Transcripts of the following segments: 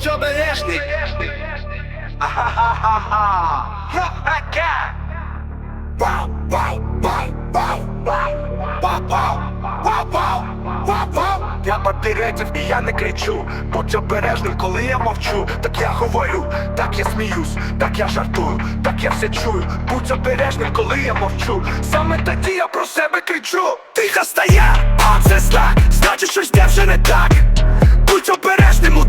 будь обережний. Я папіретів і я не кричу, будь обережним, коли я мовчу, так я говорю, так я сміюсь, так я жартую, так я все чую, будь обережним, коли я мовчу. Саме тоді я про себе кричу. Тиха стає, а це знак, значить щось де не так. Будь обережним у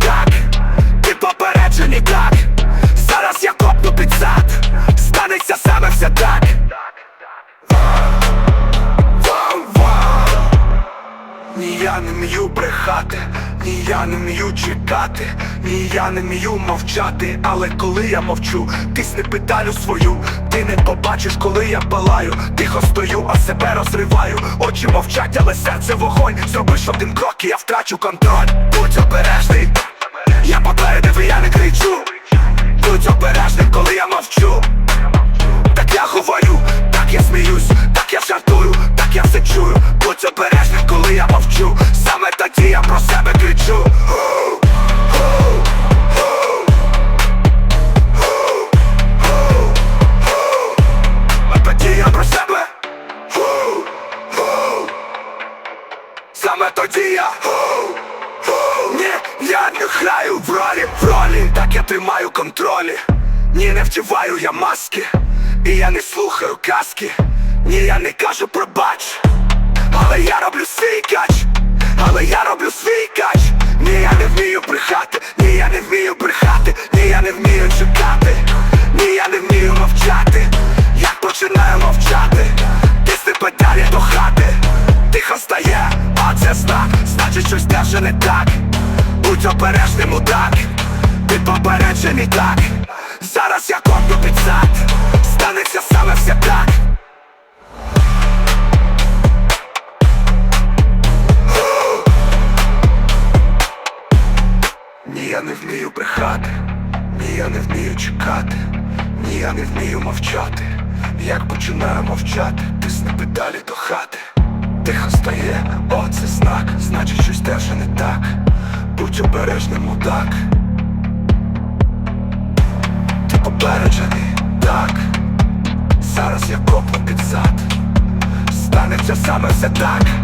я не мію брехати, ні, я не мію чекати, ні, я не мію мовчати, але коли я мовчу, тисни педалю свою, ти не побачиш, коли я палаю, тихо стою, а себе розриваю, очі мовчать, але серце вогонь. Зробиш один крок, і я втрачу контроль. Будь обережний, Саме я про себе кричу. Тоді я про себе. Саме тоді я. Ні, я не граю в ролі, в ролі, так я тримаю контролі. Ні, не вдіваю я маски, і я не слухаю казки. Ні, я не кажу пробач, але я роблю свій кач, але я роблю свій кач. Ні, я не вмію брехати, ні, я не вмію брехати, ні, я не вмію чекати, ні, я не вмію мовчати. Як починаю мовчати, тисни педалі до хати, тихо стає, а це знак, значить щось вже не так. Будь обережним, мудак, ти попереджений так. Зараз я копну під зад, я не вмію брехати, ні, я не вмію чекати, ні, я не вмію мовчати. Як починаю мовчати, тисни педалі до хати. Тихо стає, о, це знак, значить щось теж не так. Будь обережним, мудак. Ти попереджений, так. Зараз я копну під зад. Станеться саме все так.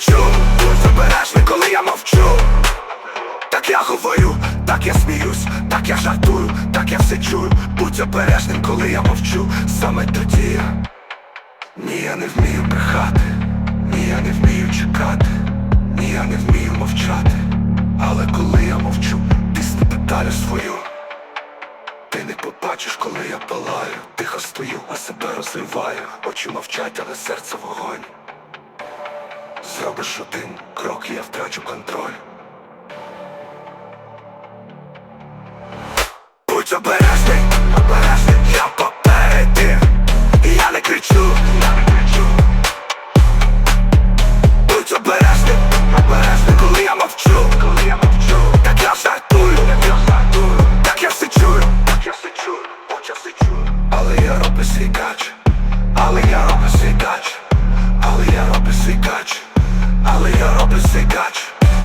Кричу Будь обережний, коли я мовчу. Так я говорю, так я сміюсь, так я жартую, так я все чую. Будь обережним, коли я мовчу, саме тоді Ні, я не вмію брехати, ні, я не вмію чекати, ні, я не вмію мовчати, але коли я мовчу, тисни педалю свою. Ти не побачиш, коли я палаю, тихо стою, а себе розриваю, очі мовчать, але серце вогонь. Зробиш один крок, я втрачу контроль. Будь обережний, обережний,